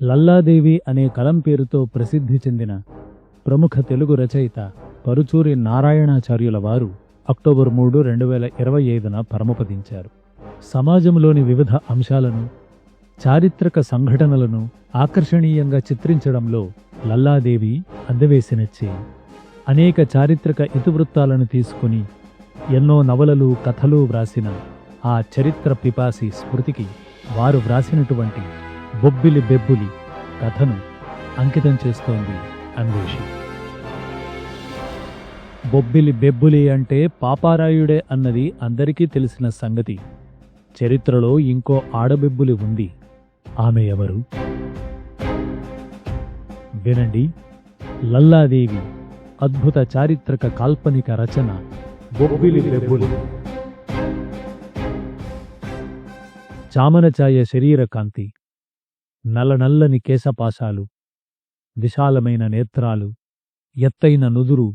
లల్లాదేవి అనే కలం పేరుతో ప్రసిద్ధి చెందిన ప్రముఖ తెలుగు రచయిత పరుచూరి నారాయణాచార్యుల వారు అక్టోబర్ మూడు రెండు వేల ఇరవై ఐదున పరమపదించారు. సమాజంలోని వివిధ అంశాలను చారిత్రక సంఘటనలను ఆకర్షణీయంగా చిత్రించడంలో లల్లాదేవి అందవేసినచ్చే అనేక చారిత్రక ఇతివృత్తాలను తీసుకుని ఎన్నో నవలలు కథలు వ్రాసిన ఆ చరిత్ర పిపాసి స్మృతికి వారు వ్రాసినటువంటి బొబ్బిలి బెబ్బులి కథను అంకితం చేస్తోంది అన్వేషి. బొబ్బిలి బెబ్బులి అంటే పాపారాయుడే అన్నది అందరికీ తెలిసిన సంగతి. చరిత్రలో ఇంకో ఆడబెబ్బులి ఉంది. ఆమె ఎవరు? వినండి. లల్లాదేవి అద్భుత చారిత్రక కాల్పనిక రచన బొబ్బిలి బెబ్బులి. చామనచాయ శరీర కాంతి. నల్లనల్లని కేశపాశాలు విశాలమైన నేత్రాలు ఎత్తైన నుదురు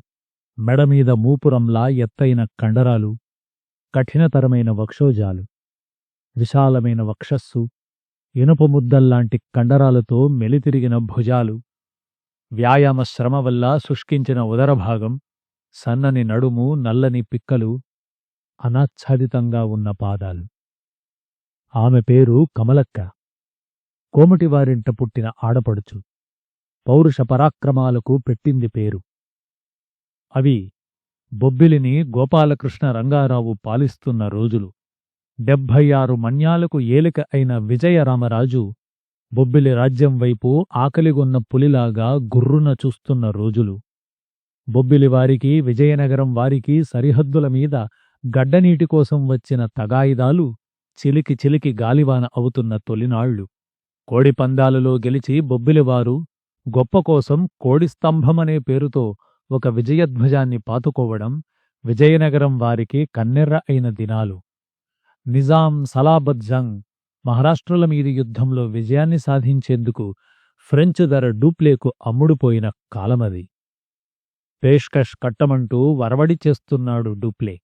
మెడమీద మూపురంలా ఎత్తైన కండరాలు కఠినతరమైన వక్షోజాలు విశాలమైన వక్షస్సు ఇనుపముద్దల్లాంటి కండరాలతో మెలితిరిగిన భుజాలు వ్యాయామ శ్రమ వల్ల శుష్కించిన ఉదరభాగం సన్నని నడుము నల్లని పిక్కలు అనాచ్ఛాదితంగా ఉన్న పాదాలు. ఆమె పేరు కమలక్క. కోమటివారింట పుట్టిన ఆడపడుచు పౌరుష పరాక్రమాలకు పెట్టింది పేరు. అవి బొబ్బిలిని గోపాలకృష్ణ రంగారావు పాలిస్తున్న రోజులు. డెబ్భై ఆరు మన్యాలకు ఏలిక అయిన విజయరామరాజు బొబ్బిలి రాజ్యం వైపు ఆకలిగొన్న పులిలాగా గుర్రున చూస్తున్న రోజులు. బొబ్బిలి వారికి విజయనగరం వారికి సరిహద్దుల మీద గడ్డనీటి కోసం వచ్చిన తగాయిదాలు చిలికి చిలికి గాలివాన అవుతున్న తొలినాళ్ళు కోడిపందాలలో గెలిచి బొబ్బిలివారు గొప్ప కోసం కోడి స్తంభమనే పేరుతో ఒక విజయధ్వజాన్ని పాతుకోవడం విజయనగరం వారికి కన్నెర్ర అయిన దినాలు. నిజాం సలాబత్ జంగ్ మహారాష్ట్రల మీది యుద్ధంలో విజయాన్ని సాధించేందుకు ఫ్రెంచ్ ధర డూప్లేకు అమ్ముడుపోయిన కాలమది. పేష్కష్ కట్టమంటూ వరవడి చేస్తున్నాడు డూప్లే.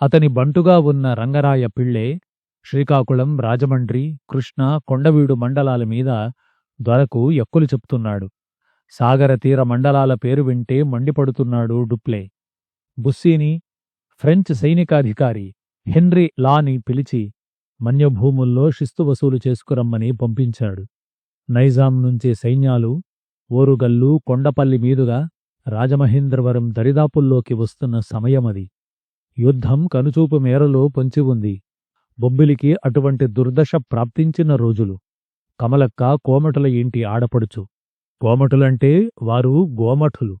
అతని బంటుగా ఉన్న రంగరాయ పిళ్ళే శ్రీకాకుళం రాజమండ్రి కృష్ణ కొండవీడు మండలాల మీద దొరకు ఎక్కులు చెప్తున్నాడు. సాగర తీర మండలాల పేరు వింటే మండిపడుతున్నాడు డుప్లే. బుస్సీని ఫ్రెంచ్ సైనికాధికారి హెన్రీ లాని పిలిచి మన్యభూముల్లో శిస్తు వసూలు చేసుకురమ్మని పంపించాడు. నైజాం నుంచి సైన్యాలు ఓరుగల్లు కొండపల్లి మీదుగా రాజమహేంద్రవరం దరిదాపుల్లోకి వస్తున్న సమయమది. యుద్ధం కనుచూపు మేరలో పొంచి ఉంది. బొబ్బిలికి అటువంటి దుర్దశ ప్రాప్తించిన రోజులు. కమలక్క కోమటుల ఇంటి ఆడపడుచు. కోమటులంటే వారు గోమఠులు.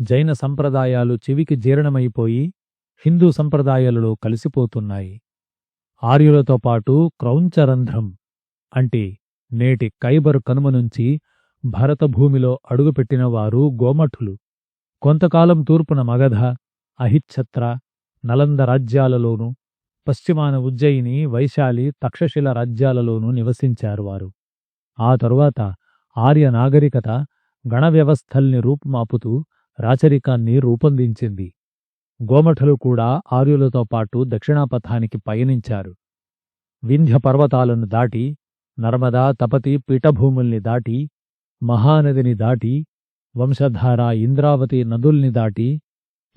జైన సంప్రదాయాలు చెవికి జీర్ణమైపోయి హిందూ సంప్రదాయాలలో కలిసిపోతున్నాయి. ఆర్యులతో పాటు క్రౌంచరంధ్రం అంటే నేటి కైబరు కనుమ నుంచి భరతభూమిలో అడుగుపెట్టిన వారు గోమఠులు. కొంతకాలం తూర్పున మగధ అహిచ్ఛత్ర నలంద రాజ్యాలలోనూ పశ్చిమాన ఉజ్జయిని వైశాలి తక్షశిల రాజ్యాలలోనూ నివసించారు వారు. ఆ తరువాత ఆర్య నాగరికత గణ వ్యవస్థల్ని రూపుమాపుతూ రాచరికాన్ని రూపొందించింది. గోమఠలు కూడా ఆర్యులతో పాటు దక్షిణాపథానికి పయనించారు. వింధ్య పర్వతాలను దాటి నర్మదా తపతి పీఠభూముల్ని దాటి మహానదిని దాటి వంశధార ఇంద్రావతి నదుల్ని దాటి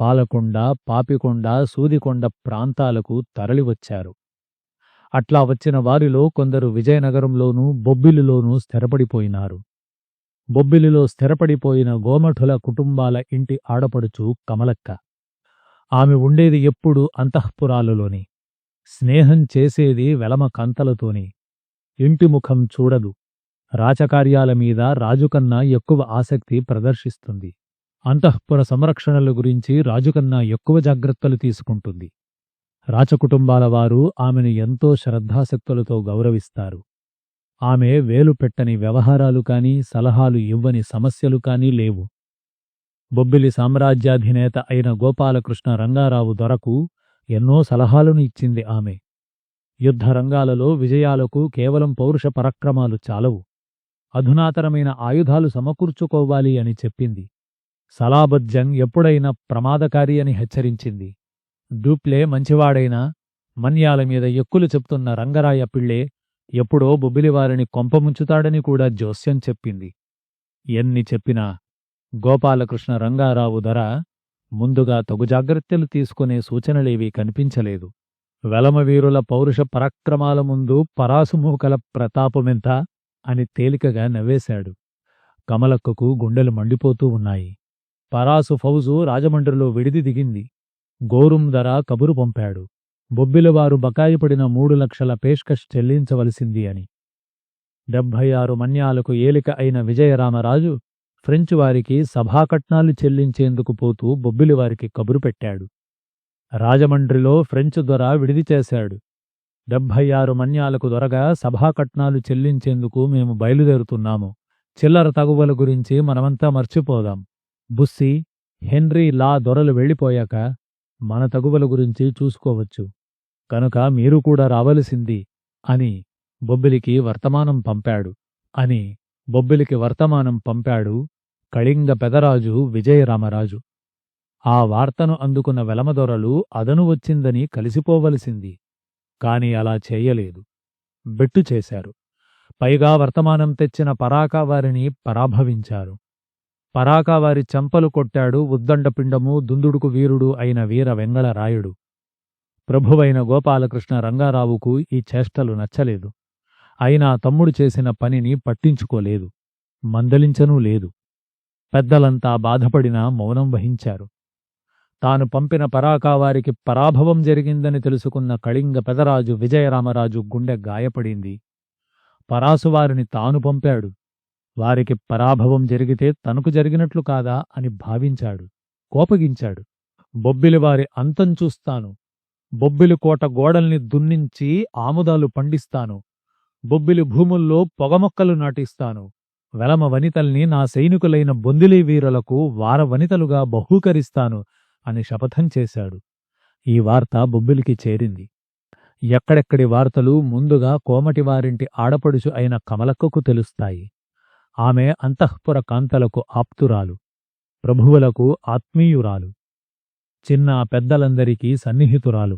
పాలకొండ పాపికొండ సూదికొండ ప్రాంతాలకు తరలివచ్చారు. అట్లా వచ్చిన వారిలో కొందరు విజయనగరంలోనూ బొబ్బిలిలోనూ స్థిరపడిపోయినారు. బొబ్బిలిలో స్థిరపడిపోయిన గోమఠుల కుటుంబాల ఇంటి ఆడపడుచు కమలక్క. ఆమె ఉండేది ఎప్పుడు అంతఃపురాలలోని. స్నేహం చేసేది వెలమ కంతలతోని. ఇంటి ముఖం చూడదు. రాచకార్యాల మీద రాజుకన్నా ఎక్కువ ఆసక్తి ప్రదర్శిస్తుంది. అంతఃపుర సంరక్షణల గురించి రాజుకన్నా ఎక్కువ జాగ్రత్తలు తీసుకుంటుంది. రాచకుటుంబాల వారు ఆమెను ఎంతో శ్రద్ధాశక్తులతో గౌరవిస్తారు. ఆమె వేలు పెట్టని వ్యవహారాలు కాని సలహాలు ఇవ్వని సమస్యలు కాని లేవు. బొబ్బిలి సామ్రాజ్యాధినేత అయిన గోపాలకృష్ణ రంగారావు దొరకు ఎన్నో సలహాలను ఇచ్చింది ఆమె. యుద్ధ రంగాలలో విజయాలకు కేవలం పౌరుష పరక్రమాలు చాలవు. అధునాతనమైన ఆయుధాలు సమకూర్చుకోవాలి అని చెప్పింది. సలాబత్ ఎప్పుడైనా ప్రమాదకారి అని హెచ్చరించింది. డూప్లే మంచివాడైనా మన్యాల మీద ఎక్కులు చెప్తున్న రంగరాయ పిళ్ళే ఎప్పుడో బొబ్బిలివారిని కొంపముంచుతాడని కూడా జోస్యం చెప్పింది. ఎన్ని చెప్పినా గోపాలకృష్ణ రంగారావు ధర ముందుగా తగు జాగ్రత్తలు తీసుకునే సూచనలేవీ కనిపించలేదు. వెలమవీరుల పౌరుష పరాక్రమాల ముందు పరాసుమూకల ప్రతాపమెంత అని తేలికగా నవ్వేశాడు. కమలక్కకు గుండెలు మండిపోతూ ఉన్నాయి. పరాసు ఫౌజు రాజమండ్రిలో విడిది దిగింది. గోరుం ధర కబురు పంపాడు. బొబ్బిలివారు బకాయి పడిన మూడు లక్షల పేష్కష్ చెల్లించవలసింది అని. డెబ్భై ఆరు మన్యాలకు ఏలిక అయిన విజయరామరాజు ఫ్రెంచ్ వారికి సభాకట్నాలు చెల్లించేందుకు పోతూ బొబ్బిలివారికి కబురు పెట్టాడు. రాజమండ్రిలో ఫ్రెంచ్ దొర విడిది చేశాడు. డెబ్భై ఆరు మన్యాలకు దొరగా సభాకట్నాలు చెల్లించేందుకు మేము బయలుదేరుతున్నాము. చిల్లర తగువల గురించి మనమంతా మర్చిపోదాం. బుస్సి హెన్రీ లా దొరలు వెళ్ళిపోయాక మన తగువల గురించి చూసుకోవచ్చు. కనుక మీరు కూడా రావలసింది అని బొబ్బిలికి వర్తమానం పంపాడు. అని బొబ్బిలికి వర్తమానం పంపాడు కళింగ పెదరాజు విజయరామరాజు. ఆ వార్తను అందుకున్న వెలమదొరలు అదను వచ్చిందని కలిసిపోవలసింది. కాని అలా చేయలేదు. బెట్టు చేశారు. పైగా వర్తమానం తెచ్చిన పరాక వారిని పరాభవించారు. పరాకావారి చెంపలు కొట్టాడు ఉద్దండపిండము దుందుడుకు వీరుడు అయిన వీర వెంగళరాయుడు ప్రభువైన గోపాలకృష్ణ రంగారావుకు ఈ చేష్టలు నచ్చలేదు. అయినా తమ్ముడు చేసిన పనిని పట్టించుకోలేదు. మందలించనూ లేదు. పెద్దలంతా బాధపడినా మౌనం వహించారు. తాను పంపిన పరాకావారికి పరాభవం జరిగిందని తెలుసుకున్న కళింగ పెదరాజు విజయరామరాజు గుండె గాయపడింది. పరాసువారిని తాను పంపాడు. వారికి పరాభవం జరిగితే తనకు జరిగినట్లు కాదా అని భావించాడు. కోపగించాడు. బొబ్బిలివారి అంతం చూస్తాను. బొబ్బిలి కోట గోడల్ని దున్నించి ఆముదాలు పండిస్తాను. బొబ్బిలి భూముల్లో పొగమొక్కలు నాటిస్తాను. వెలమ వనితల్ని నా సైనికులైన బొందిలి వీరులకు వార వనితలుగా బహూకరిస్తాను అని శపథం చేశాడు. ఈ వార్త బొబ్బిలికి చేరింది. ఎక్కడెక్కడి వార్తలు ముందుగా కోమటి వారింటి ఆడపడుచు అయిన కమలక్కకు తెలుస్తాయి. ఆమె అంతఃపుర కాంతలకు ఆప్తురాలు ప్రభువులకు ఆత్మీయురాలు చిన్న పెద్దలందరికీ సన్నిహితురాలు.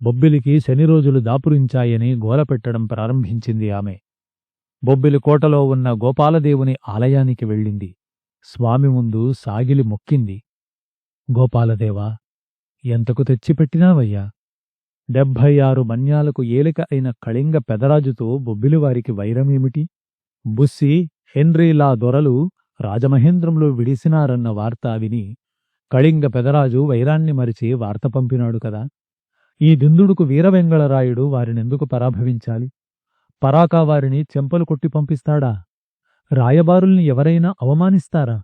బొబ్బిలికి శని రోజులు దాపురించాయని గోలపెట్టడం ప్రారంభించింది ఆమె. బొబ్బిలి కోటలో ఉన్న గోపాలదేవుని ఆలయానికి వెళ్ళింది. స్వామి ముందు సాగిలి మొక్కింది. గోపాలదేవా ఎంతకు తెచ్చిపెట్టినావయ్యా? డెబ్భై ఆరు మన్యాలకు ఏలిక అయిన కళింగ పెదరాజుతో బొబ్బిలివారికి వైరమేమిటి? బుస్సి హెన్రీలా దొరలు రాజమహేంద్రంలో విడిసినారన్న వార్త విని కళింగ పెదరాజు వైరాన్ని మరిచి వార్త పంపినాడు కదా. ఈ దిందుడుకు వీరవెంగళరాయుడు వారినెందుకు పరాభవించాలి? పరాకా వారిని చెంపలు కొట్టి పంపిస్తాడా? రాయబారుల్ని ఎవరైనా అవమానిస్తారా?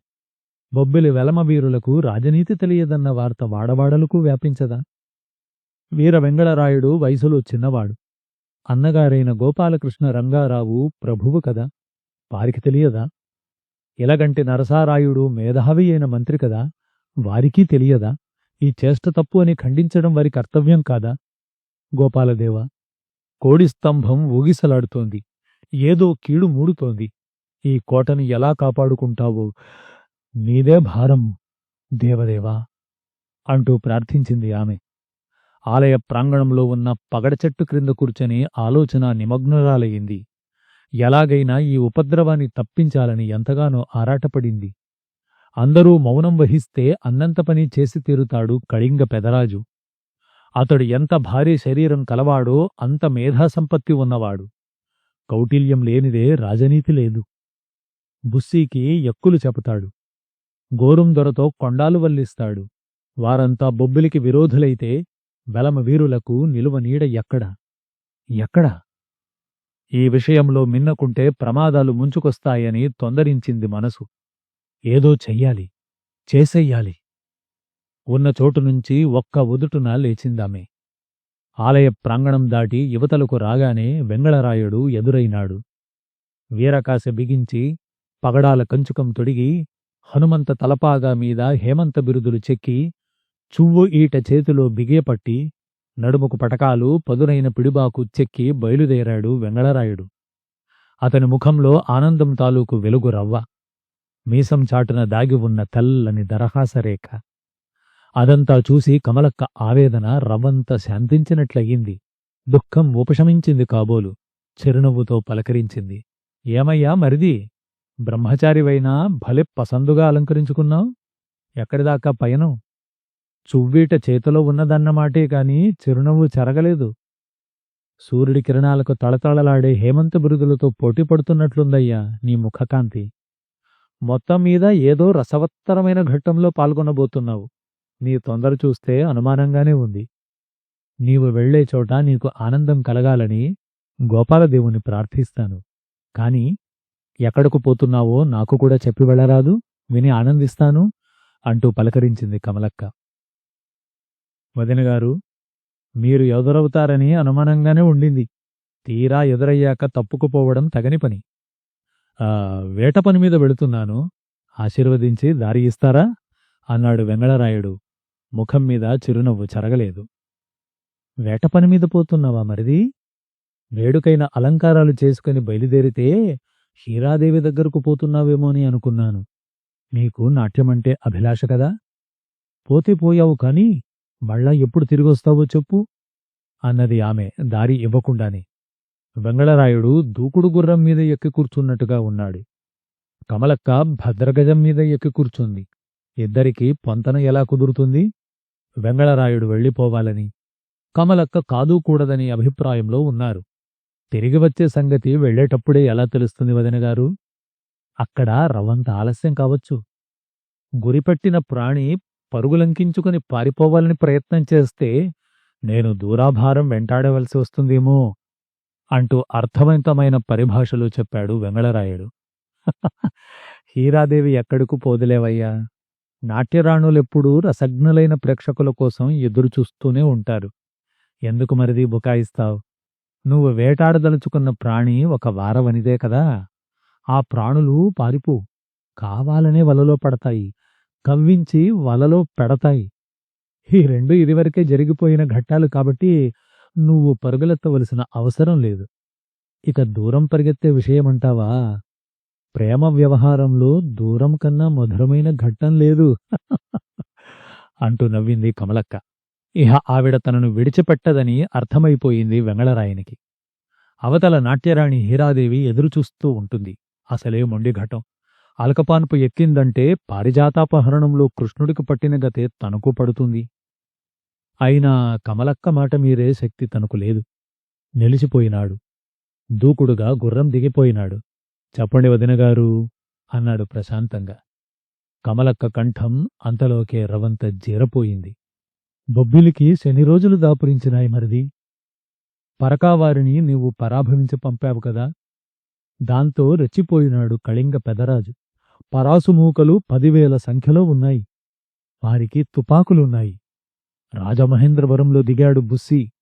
బొబ్బిలి వెలమ వీరులకు రాజనీతి తెలియదన్న వార్త వాడవాడలకు వ్యాపించదా? వీర వెంగళరాయుడు వయసులో చిన్నవాడు. అన్నగారైన గోపాలకృష్ణ రంగారావు ప్రభువు కదా. వారికి తెలియదా? ఇలగంటి నరసారాయుడు మేధావి అయిన మంత్రి కదా? వారికీ తెలియదా? ఈ చేష్ట తప్పు అని ఖండించడం వారి కర్తవ్యం కాదా? గోపాలదేవ కోడి స్తంభం ఊగిసలాడుతోంది. ఏదో కీడు మూడుతోంది. ఈ కోటని ఎలా కాపాడుకుంటావో? నీదే భారం దేవదేవా! అంటూ ప్రార్థించింది ఆమె. ఆలయ ప్రాంగణంలో ఉన్న పగడ చెట్టు క్రింద కూర్చొని ఆలోచన నిమగ్నురాలయ్యింది. ఎలాగైనా ఈ ఉపద్రవాన్ని తప్పించాలని ఎంతగానో ఆరాటపడింది. అందరూ మౌనం వహిస్తే అన్నంత పని చేసి తీరుతాడు కళింగ పెదరాజు. అతడు ఎంత భారీ శరీరం కలవాడో అంత మేధాసంపత్తి ఉన్నవాడు. కౌటిల్యం లేనిదే రాజనీతి లేదు. బుస్సీకి ఎక్కులు చెబుతాడు గోరుందొరతో కొండాలు వల్లిస్తాడు. వారంతా బొబ్బిలికి విరోధులైతే వెలమ వీరులకు నిలువ నీడ ఎక్కడ? ఎక్కడ? ఈ విషయంలో మిన్నకుంటే ప్రమాదాలు ముంచుకొస్తాయని తొందరించింది మనసు. ఏదో చెయ్యాలి చేసెయ్యాలి. ఉన్న చోటు నుంచి ఒక్క ఉదుటున లేచిందామె. ఆలయ ప్రాంగణం దాటి యువతలకు రాగానే వెంగళరాయుడు ఎదురైనాడు. వీరకాశ బిగించి పగడాల కంచుకం తొడిగి హనుమంత తలపాగా మీద హేమంత బిరుదులు చెక్కి చువ్వు ఈట చేతిలో బిగేపట్టి నడుముకు పటకాలు పదునైన పిడిబాకు చెక్కి బయలుదేరాడు వెంగళరాయుడు అతని ముఖంలో ఆనందం తాలూకు వెలుగు రవ్వ. మీసం చాటున దాగి ఉన్న తెల్లని దరహాసరేఖ అదంతా చూసి కమలక్క ఆవేదన రవ్వంత శాంతించినట్లయింది. దుఃఖం ఉపశమించింది కాబోలు. చిరునవ్వుతో పలకరించింది. ఏమయ్యా మరిది? బ్రహ్మచారివైనా భలే పసందుగా అలంకరించుకున్నావు? ఎక్కడిదాకా పయనం? చువ్వీట చేతిలో ఉన్నదన్నమాటే కాని చిరునవ్వు చెరగలేదు. సూర్యుడి కిరణాలకు తళతళలాడే హేమంత బిరుదులతో పోటీ పడుతున్నట్లుందయ్యా నీ ముఖకాంతి. మొత్తం మీద ఏదో రసవత్తరమైన ఘట్టంలో పాల్గొనబోతున్నావు. నీ తొందర చూస్తే అనుమానంగానే ఉంది. నీవు వెళ్ళే చోట నీకు ఆనందం కలగాలని గోపాలదేవుని ప్రార్థిస్తాను. కాని ఎక్కడకు పోతున్నావో నాకు కూడా చెప్పి వెళ్ళరాదు. విని ఆనందిస్తాను అంటూ పలకరించింది కమలక్క. వదినగారు మీరు ఎదురవుతారని అనుమానంగానే ఉండింది. తీరా ఎదురయ్యాక తప్పుకుపోవడం తగని పని. వేట పని మీద వెళుతున్నాను. ఆశీర్వదించి దారి ఇస్తారా? అన్నాడు వెంగళరాయుడు. ముఖం మీద చిరునవ్వు చెరగలేదు. వేట పని మీద పోతున్నావా మరిది? వేడుకైన అలంకారాలు చేసుకుని బయలుదేరితే హీరాదేవి దగ్గరకు పోతున్నావేమో అని అనుకున్నాను. నీకు నాట్యమంటే అభిలాష కదా? పోతే పోయావు కానీ మళ్ళా ఎప్పుడు తిరిగొస్తావో చెప్పు అన్నది ఆమె దారి ఇవ్వకుండానే. వెంగళరాయుడు దూకుడు గుర్రం మీద ఎక్కి కూర్చున్నట్టుగా ఉన్నాడు. కమలక్క భద్రగజం మీద ఎక్కి కూర్చుంది. ఇద్దరికీ పొంతన ఎలా కుదురుతుంది? వెంగళరాయుడు వెళ్ళిపోవాలని. కమలక్క కాదు కూడదని అభిప్రాయంలో ఉన్నారు. తిరిగి వచ్చే సంగతి వెళ్ళేటప్పుడే ఎలా తెలుస్తుంది వదినగారు అక్కడ రవంత ఆలస్యం కావచ్చు. గురిపెట్టిన ప్రాణి పరుగులంకించుకుని పారిపోవాలని ప్రయత్నం చేస్తే నేను దూరాభారం వెంటాడవలసి వస్తుందేమో అంటూ అర్థవంతమైన పరిభాషలో చెప్పాడు వెంగళరాయుడు. హీరాదేవి ఎక్కడకు పోదులేవయ్యా? నాట్యరాణులెప్పుడూ రసజ్ఞులైన ప్రేక్షకుల కోసం ఎదురుచూస్తూనే ఉంటారు. ఎందుకు మరిది బుకాయిస్తావు? నువ్వు వేటాడదలుచుకున్న ప్రాణి ఒక వారవనిదే కదా? ఆ ప్రాణులు పారిపో. కావాలనే వలలో పడతాయి. కవ్వించి వలలో పెడతాయి. ఈ రెండు ఇదివరకే జరిగిపోయిన ఘట్టాలు కాబట్టి నువ్వు పరుగులెత్తవలసిన అవసరం లేదు. ఇక దూరం పరిగెత్తే విషయమంటావా? ప్రేమ వ్యవహారంలో దూరం కన్నా మధురమైన ఘట్టం లేదు. అంటూ నవ్వింది కమలక్క. ఇహ ఆవిడ తనను విడిచిపెట్టదని అర్థమైపోయింది వెంగళరాయనికి. అవతల నాట్యరాణి హీరాదేవి ఎదురుచూస్తూ ఉంటుంది. అసలే మొండి ఘటం. అలకపాన్పు ఎక్కిందంటే పారిజాతాపహరణంలో కృష్ణుడికి పట్టిన గతే తనకు పడుతుంది. అయినా కమలక్క మాట మీరే శక్తి తనకు లేదు. నిలిచిపోయినాడు. దూకుడుగా గుర్రం దిగిపోయినాడు. చెప్పండి వదినగారు అన్నాడు ప్రశాంతంగా. కమలక్క కంఠం అంతలోకే రవంత జీరపోయింది. బొబ్బిలికి శని రోజులు దాపురించినాయి మరిది. పరకావారిని నీవు పరాభవించి పంపావు కదా. దాంతో రెచ్చిపోయినాడు కళింగ పెదరాజు. పరాసుమూకలు పదివేల సంఖ్యలో ఉన్నాయి. వారికి తుపాకులున్నాయి. రాజమహేంద్రవరంలో దిగాడు బుస్సి.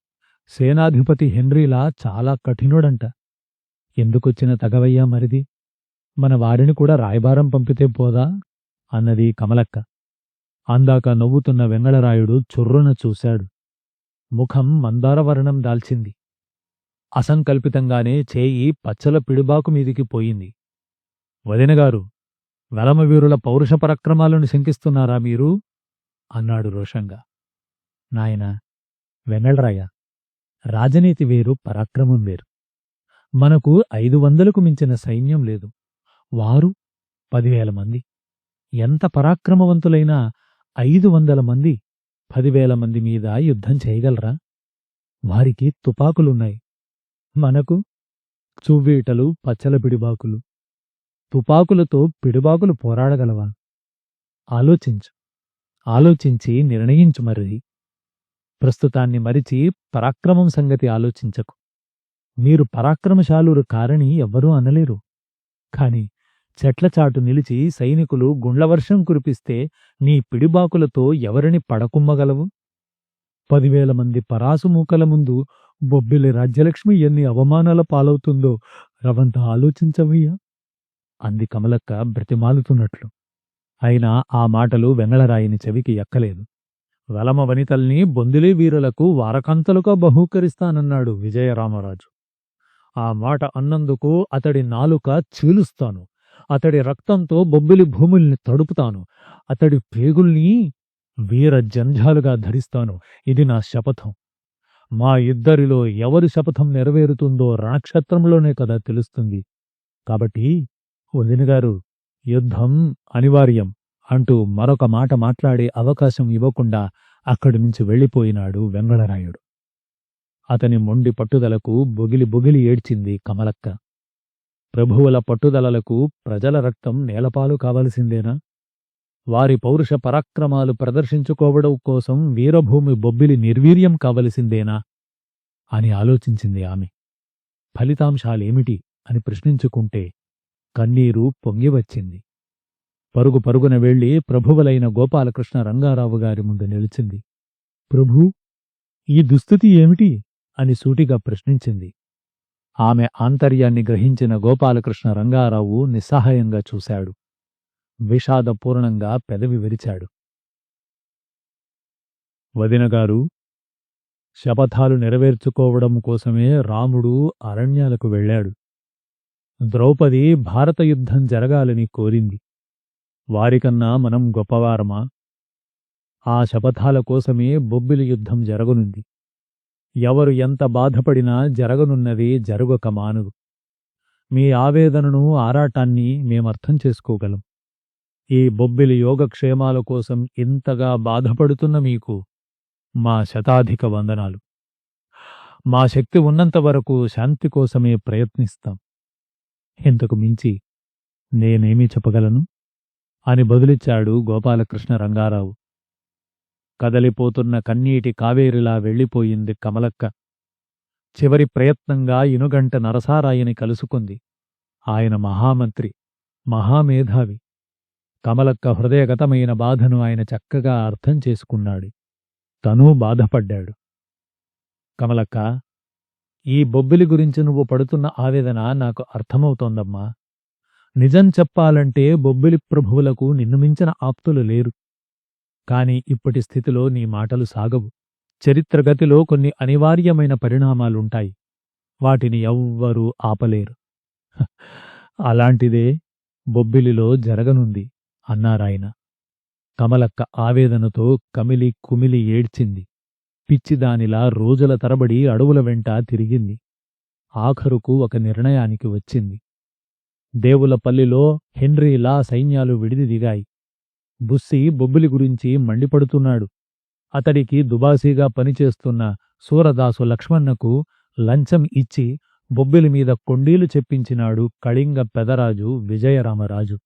సేనాధిపతి హెన్రీలా చాలా కఠినుడంట. ఎందుకొచ్చిన తగవయ్యా మరిది? మన వారిని కూడా రాయబారం పంపితే పోదా? అన్నది కమలక్క. అందాక నవ్వుతున్న వెంగళరాయుడు చుర్రున చూశాడు. ముఖం మందారవర్ణం దాల్చింది. అసంకల్పితంగానే చేయి పచ్చల పిడుబాకు మీదికి పోయింది. వదినగారు వెలమవీరుల పౌరుష పరాక్రమాలను శంకిస్తున్నారా మీరు? అన్నాడు రోషంగా. నాయనా వెన్నెలరాయ రాజనీతి వేరు పరాక్రమం వేరు. మనకు ఐదు వందలకు మించిన సైన్యం లేదు. వారు పదివేల మంది. ఎంత పరాక్రమవంతులైనా ఐదు వందల మంది పదివేల మంది మీద యుద్ధం చేయగలరా? వారికి తుపాకులున్నాయి. మనకు చువ్వీటలు పచ్చల పిడిబాకులు తుపాకులతో పిడిబాకులు పోరాడగలవా? ఆలోచించు. ఆలోచించి నిర్ణయించు మరి. ప్రస్తుతాన్ని మరిచి పరాక్రమం సంగతి ఆలోచించకు. మీరు పరాక్రమశాలురు కారని ఎవ్వరూ అనలేరు. కాని చెట్ల చాటు నిలిచి సైనికులు గుండ్లవర్షం కురిపిస్తే నీ పిడిబాకులతో ఎవరిని పడకుమ్మగలవు? పదివేల మంది పరాసుమూకల ముందు బొబ్బిలి రాజ్యలక్ష్మి ఎన్ని అవమానాల పాలవుతుందో రవంత ఆలోచించవయ్యా. అంది కమలక్క బ్రతిమాలుతున్నట్లు. అయినా ఆ మాటలు వెంగళరాయిని చెవికి ఎక్కలేదు. వెలమ వనితల్ని బొందిలి వీరులకు వారకంతలుగా బహూకరిస్తానన్నాడు విజయరామరాజు. ఆ మాట అన్నందుకు అతడి నాలుక చీలుస్తాను. అతడి రక్తంతో బొబ్బిలి భూముల్ని తడుపుతాను. అతడి పేగుల్ని వీర జంఝాలుగా ధరిస్తాను. ఇది నా శపథం. మా ఇద్దరిలో ఎవరి శపథం నెరవేరుతుందో రణక్షత్రంలోనే కదా తెలుస్తుంది. కాబట్టి వదినగారు యుద్ధం అనివార్యం అంటూ మరొక మాట మాట్లాడే అవకాశం ఇవ్వకుండా అక్కడి నుంచి వెళ్ళిపోయినాడు వెంగళరాయుడు. అతని మొండి పట్టుదలకు బొగిలి బొగిలి ఏడ్చింది కమలక్క. ప్రభువుల పట్టుదలలకు ప్రజల రక్తం నేలపాలు కావలసిందేనా? వారి పౌరుష పరాక్రమాలు ప్రదర్శించుకోవడం కోసం వీరభూమి బొబ్బిలి నిర్వీర్యం కావలసిందేనా? అని ఆలోచించింది ఆమె. ఫలితాంశాలేమిటి అని ప్రశ్నించుకుంటే కన్నీరు పొంగివచ్చింది పరుగు పరుగున వెళ్ళి ప్రభువులైన గోపాలకృష్ణ రంగారావు గారి ముందు నిలిచింది. ప్రభూ ఈ దుస్థితి ఏమిటి? అని సూటిగా ప్రశ్నించింది. ఆమె ఆంతర్యాన్ని గ్రహించిన గోపాలకృష్ణ రంగారావు నిస్సహాయంగా చూశాడు. విషాదపూర్ణంగా పెదవి విరిచాడు. వదినగారు శపథాలు నెరవేర్చుకోవడం కోసమే రాముడు అరణ్యాలకు వెళ్ళాడు. ద్రౌపది భారత యుద్ధం జరగాలని కోరింది. వారికన్నా మనం గొప్పవారమా? ఆ శపథాల కోసమే బొబ్బిలి యుద్ధం జరగనుంది. ఎవరు ఎంత బాధపడినా జరగనున్నది జరగక మానదు. మీ ఆవేదనను ఆరాటాన్ని మేమర్థం చేసుకోగలం. ఈ బొబ్బిలి యోగక్షేమాల కోసం ఇంతగా బాధపడుతున్న మీకు మా శతాధిక వందనాలు. మా శక్తి ఉన్నంత వరకు శాంతి కోసమే ప్రయత్నిస్తాం. ఇంతకు మించి నేనేమీ చెప్పగలను? అని బదులిచ్చాడు గోపాలకృష్ణ రంగారావు. కదలిపోతున్న కన్నీటి కావేరిలా వెళ్ళిపోయింది కమలక్క. చివరి ప్రయత్నంగా ఇనుగంట నరసారాయని కలుసుకుంది. ఆయన మహామంత్రి మహామేధావి. కమలక్క హృదయగతమైన బాధను ఆయన చక్కగా అర్థం చేసుకున్నాడు. తనూ బాధపడ్డాడు. కమలక్క ఈ బొబ్బిలి గురించి నువ్వు పడుతున్న ఆవేదన నాకు అర్థమవుతోందమ్మా. నిజం చెప్పాలంటే బొబ్బిలి ప్రభువులకు నిన్ను మించిన ఆప్తులు లేరు. కాని ఇప్పటి స్థితిలో నీ మాటలు సాగవు. చరిత్రగతిలో కొన్ని అనివార్యమైన పరిణామాలుంటాయి. వాటిని ఎవ్వరూ ఆపలేరు. అలాంటిదే బొబ్బిలిలో జరగనుంది అన్నారాయన. కమలక్క ఆవేదనతో కమిలి కుమిలి ఏడ్చింది. పిచ్చిదానిలా రోజుల తరబడి అడవుల వెంట తిరిగింది. ఆఖరుకు ఒక నిర్ణయానికి వచ్చింది. దేవులపల్లిలో హెన్రీలా సైన్యాలు విడిది దిగాయి. బుస్సి బొబ్బిలి గురించి మండిపడుతున్నాడు. అతడికి దుబాసీగా పనిచేస్తున్న సూరదాసు లక్ష్మణ్ణకు లంచం ఇచ్చి బొబ్బిలి మీద కొండీలు చెప్పించినాడు కళింగ పెదరాజు విజయరామరాజు.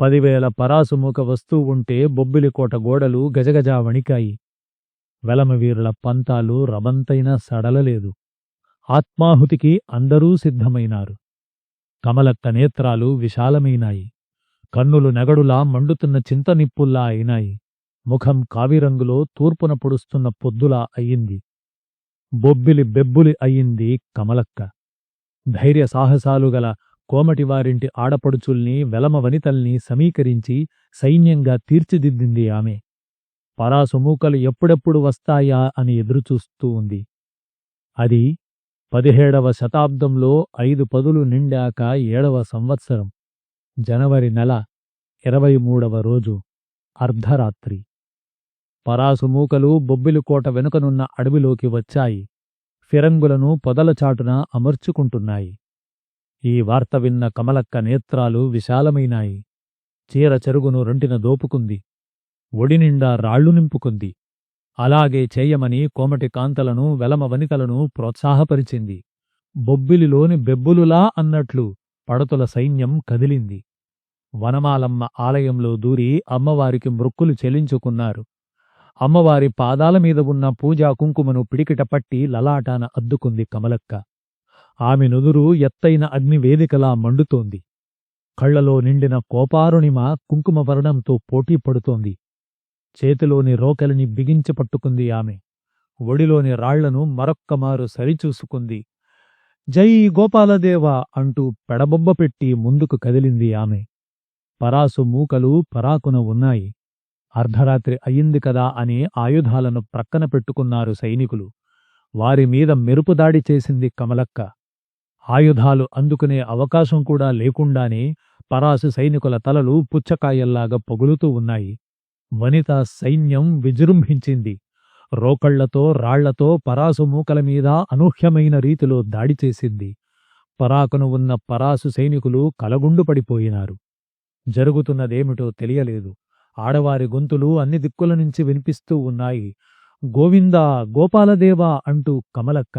పదివేల పరాసుముఖ వస్తువు ఉంటే బొబ్బిలి కోట గోడలు గజగజా వణికాయి. వెలమవీరుల పంతాలు రబంతైనా సడలలేదు. ఆత్మాహుతికి అందరూ సిద్ధమైనారు. కమలక్క నేత్రాలు విశాలమైనాయి. కన్నులు నెగడులా మండుతున్న చింతనిప్పుల్లా అయినాయి. ముఖం కావిరంగులో తూర్పున పొడుస్తున్న పొద్దులా అయింది బొబ్బిలి బెబ్బులి అయింది కమలక్క. ధైర్య సాహసాలు గల కోమటివారింటి ఆడపడుచుల్ని వెలమ వనితల్ని సమీకరించి సైన్యంగా తీర్చిదిద్దింది ఆమె. పరాసుమూకలు ఎప్పుడెప్పుడు వస్తాయా అని ఎదురుచూస్తూ ఉంది. అది పదిహేడవ శతాబ్దంలో ఐదు పదులు నిండాక ఏడవ సంవత్సరం జనవరి నెల ఇరవై మూడవ రోజు అర్ధరాత్రి. పరాసుమూకలు బొబ్బిలికోట వెనుకనున్న అడవిలోకి వచ్చాయి ఫిరంగులను పొదల చాటున అమర్చుకుంటున్నాయి. ఈ వార్త విన్న కమలక్క నేత్రాలు విశాలమైనాయి చీర చెరుగును రెంటిన దోపుకుంది. ఒడినిండా రాళ్ళు నింపుకుంది. అలాగే చేయమని కోమటి కాంతలను వెలమ వనితలను ప్రోత్సాహపరిచింది. బొబ్బిలిలోని బెబ్బులులా అన్నట్లు పడతుల సైన్యం కదిలింది. వనమాలమ్మ ఆలయంలో దూరి అమ్మవారికి మృక్కులు చెల్లించుకున్నారు అమ్మవారి పాదాల మీద ఉన్న పూజా కుంకుమను పిడికిట పట్టి లలాటాన అద్దుకుంది కమలక్క. ఆమె నుదురు ఎత్తైన అగ్నివేదికలా మండుతోంది. కళ్ళలో నిండిన కోపారుణిమ కుంకుమ వరణంతో పోటీ పడుతోంది. చేతిలోని రోకలిని బిగించి పట్టుకుంది ఆమె. ఒడిలోని రాళ్ళను మరొక్కమారు సరిచూసుకుంది. జై గోపాలదేవ అంటూ పెడబొబ్బ పెట్టి ముందుకు కదిలింది ఆమె. పరాసు మూకలు పరాకున ఉన్నాయి. అర్ధరాత్రి అయింది కదా అని ఆయుధాలను ప్రక్కన పెట్టుకున్నారు సైనికులు. వారి మీద మెరుపుదాడి చేసింది కమలక్క. ఆయుధాలు అందుకునే అవకాశం కూడా లేకుండానే పరాసు సైనికుల తలలు పుచ్చకాయల్లాగా పొగులుతూ ఉన్నాయి. వనిత సైన్యం విజృంభించింది. రోకళ్ళతో రాళ్ళతో పరాసు మూకల మీద అనూహ్యమైన రీతిలో దాడి చేసింది. పరాకును ఉన్న పరాసు సైనికులు కలగుండు పడిపోయినారు. జరుగుతున్నదేమిటో తెలియలేదు. ఆడవారి గొంతులు అన్ని దిక్కుల నుంచి వినిపిస్తూ ఉన్నాయి. గోవిందా గోపాలదేవా అంటూ కమలక్క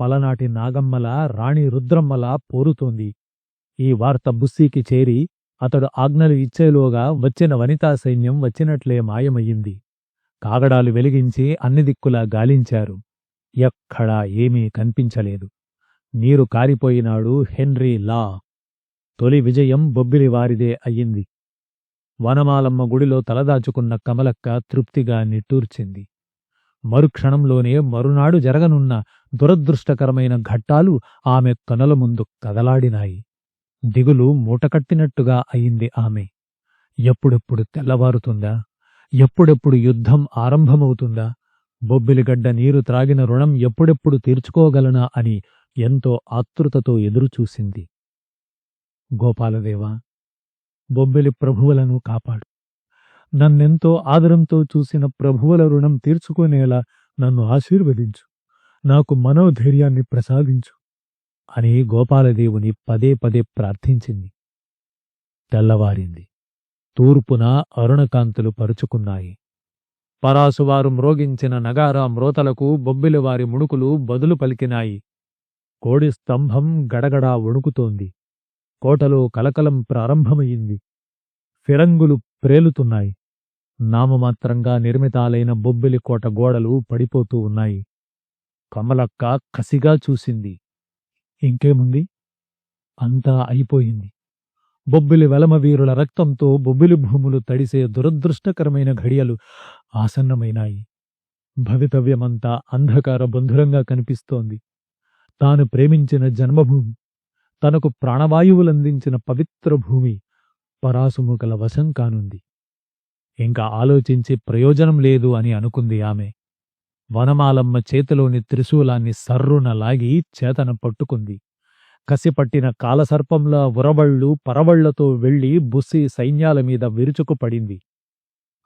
పలనాటి నాగమ్మల రాణి రుద్రమ్మల పోరుతోంది. ఈ వార్త బుస్సీకి చేరి అతడు ఆజ్ఞలు ఇచ్చేలోగా వచ్చిన వనితా సైన్యం వచ్చినట్లే మాయమయ్యింది. కాగడాలు వెలిగించి అన్ని దిక్కులా గాలించారు. ఎక్కడా ఏమీ కనిపించలేదు. నీరు కారిపోయినాడు హెన్రీ లా. తొలి విజయం బొబ్బిలివారిదే అయ్యింది. వనమాలమ్మ గుడిలో తలదాచుకున్న కమలక్క తృప్తిగా నిట్టూర్చింది. మరుక్షణంలోనే మరునాడు జరగనున్న దురదృష్టకరమైన ఘట్టాలు ఆమె కనుల ముందు కదలాడినాయి. దిగులు మూటకట్టినట్టుగా అయింది ఆమె. ఎప్పుడెప్పుడు తెల్లవారుతుందా? ఎప్పుడెప్పుడు యుద్ధం ఆరంభమవుతుందా? బొబ్బిలిగడ్డ నీరు త్రాగిన రుణం ఎప్పుడెప్పుడు తీర్చుకోగలనా అని ఎంతో ఆతృతతో ఎదురుచూసింది. గోపాలదేవా బొబ్బిలి ప్రభువులను కాపాడు. నన్నెంతో ఆదరంతో చూసిన ప్రభువుల రుణం తీర్చుకునేలా నన్ను ఆశీర్వదించు. నాకు మనోధైర్యాన్ని ప్రసాదించు. అని గోపాలదేవుని పదే పదే ప్రార్థించింది. తెల్లవారింది. తూర్పున అరుణకాంతులు పరుచుకున్నాయి. పరాసువారు మ్రోగించిన నగారా మ్రోతలకు బొబ్బిలివారి ముణుకులు బదులు పలికినాయి. కోడి స్తంభం గడగడా వణుకుతోంది. కోటలో కలకలం ప్రారంభమయింది ఫిరంగులు ప్రేలుతున్నాయి. నామమాత్రంగా నిర్మితాలైన బొబ్బిలి కోట గోడలు పడిపోతూ ఉన్నాయి. కమలక్క కసిగా చూసింది. ఇంకేముంది? అంతా అయిపోయింది. బొబ్బిలి వెలమవీరుల రక్తంతో బొబ్బిలి భూములు తడిసే దురదృష్టకరమైన ఘడియలు ఆసన్నమైనాయి. భవితవ్యమంతా అంధకార బంధురంగా కనిపిస్తోంది. తాను ప్రేమించిన జన్మభూమి తనకు ప్రాణవాయువులందించిన పవిత్ర భూమి పరాసుముకల వశం కానుంది. ఇంకా ఆలోచించి ప్రయోజనం లేదు అని అనుకుంది ఆమె. వనమాలమ్మ చేతిలోని త్రిశూలాన్ని సర్రున లాగి చేతన పట్టుకుంది. కసిపట్టిన కాలసర్పంలా ఉరవళ్ళు పరవళ్ళతో వెళ్ళి బుస్సి సైన్యాల మీద విరుచుకుపడింది.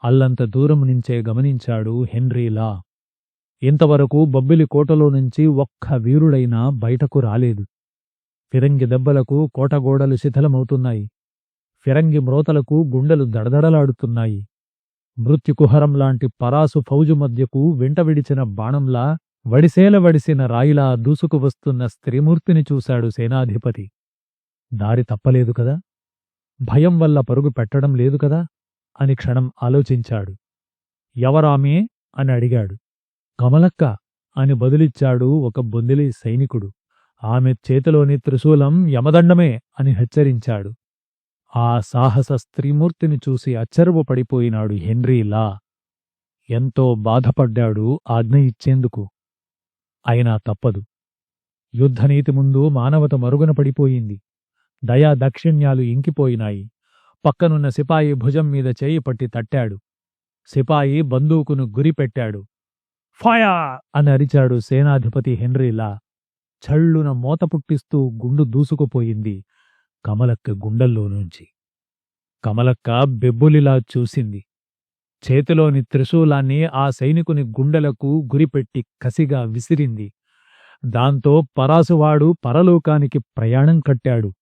అల్లంత దూరం నుంచే గమనించాడు హెన్రీలా. ఇంతవరకు బొబ్బిలి కోటలో నుంచి ఒక్క వీరుడైనా బయటకు రాలేదు. ఫిరంగి దెబ్బలకు కోటగోడలు శిథిలమవుతున్నాయి. ఫిరంగి మ్రోతలకు గుండెలు దడదడలాడుతున్నాయి. మృత్యుకుహరం లాంటి పరాసు ఫౌజు మధ్యకు వెంట విడిచిన బాణంలా వడిసేల వడిసిన రాయిలా దూసుకు వస్తున్న స్త్రీమూర్తిని చూశాడు సేనాధిపతి. దారి తప్పలేదు కదా? భయం వల్ల పరుగు పెట్టడం లేదు కదా? అని క్షణం ఆలోచించాడు. ఎవరామే? అని అడిగాడు. కమలక్క అని బదులిచ్చాడు ఒక బొందిలి సైనికుడు. ఆమె చేతిలోని త్రిశూలం యమదండమే అని హెచ్చరించాడు. ఆ సాహస స్త్రీమూర్తిని చూసి అచ్చరువపడిపోయినాడు హెన్రీలా ఎంతో బాధపడ్డాడు ఆజ్ఞ ఇచ్చేందుకు. అయినా తప్పదు. యుద్ధనీతి ముందు మానవత మరుగున పడిపోయింది. దయా దక్షిణ్యాలు ఇంకిపోయినాయి. పక్కనున్న సిపాయి భుజం మీద చేయి పట్టి తట్టాడు. సిపాయి బందూకును గురిపెట్టాడు ఫయా! అని అరిచాడు సేనాధిపతి హెన్రీలా చళ్ళున మోత పుట్టిస్తూ గుండు దూసుకుపోయింది. కమలక్క గుండెల్లోనుంచి కమలక్క బెబ్బులిలా చూసింది. చేతిలోని త్రిశూలాన్ని ఆ సైనికుని గుండెలకు గురిపెట్టి కసిగా విసిరింది. దాంతో పరాసువాడు పరలోకానికి ప్రయాణం కట్టాడు.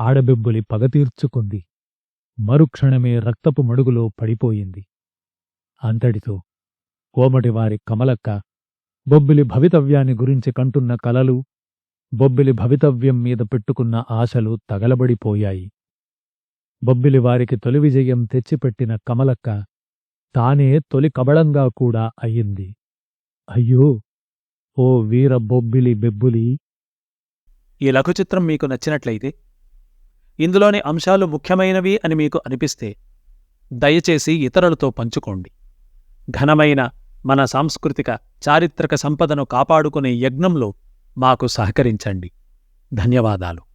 ఆడబెబ్బులి పగ తీర్చుకుంది. మరుక్షణమే రక్తపు మడుగులో పడిపోయింది. అంతటితో కోమటివారి కమలక్క బొబ్బిలి భవితవ్యాన్ని గురించి కంటున్న కలలు బొబ్బిలి భవితవ్యం మీద పెట్టుకున్న ఆశలు తగలబడిపోయాయి. బొబ్బిలి వారికి తొలి విజయం తెచ్చిపెట్టిన కమలక్క తానే తొలి కబళంగా కూడా అయ్యింది. అయ్యో ఓ వీర బొబ్బిలి బెబ్బులి! ఈ లఘుచిత్రం మీకు నచ్చినట్లయితే ఇందులోని అంశాలు ముఖ్యమైనవి అని మీకు అనిపిస్తే దయచేసి ఇతరులతో పంచుకోండి. ఘనమైన మన సాంస్కృతిక చారిత్రక సంపదను కాపాడుకునే యజ్ఞంలో మాకు సహకరించండి. ధన్యవాదాలు.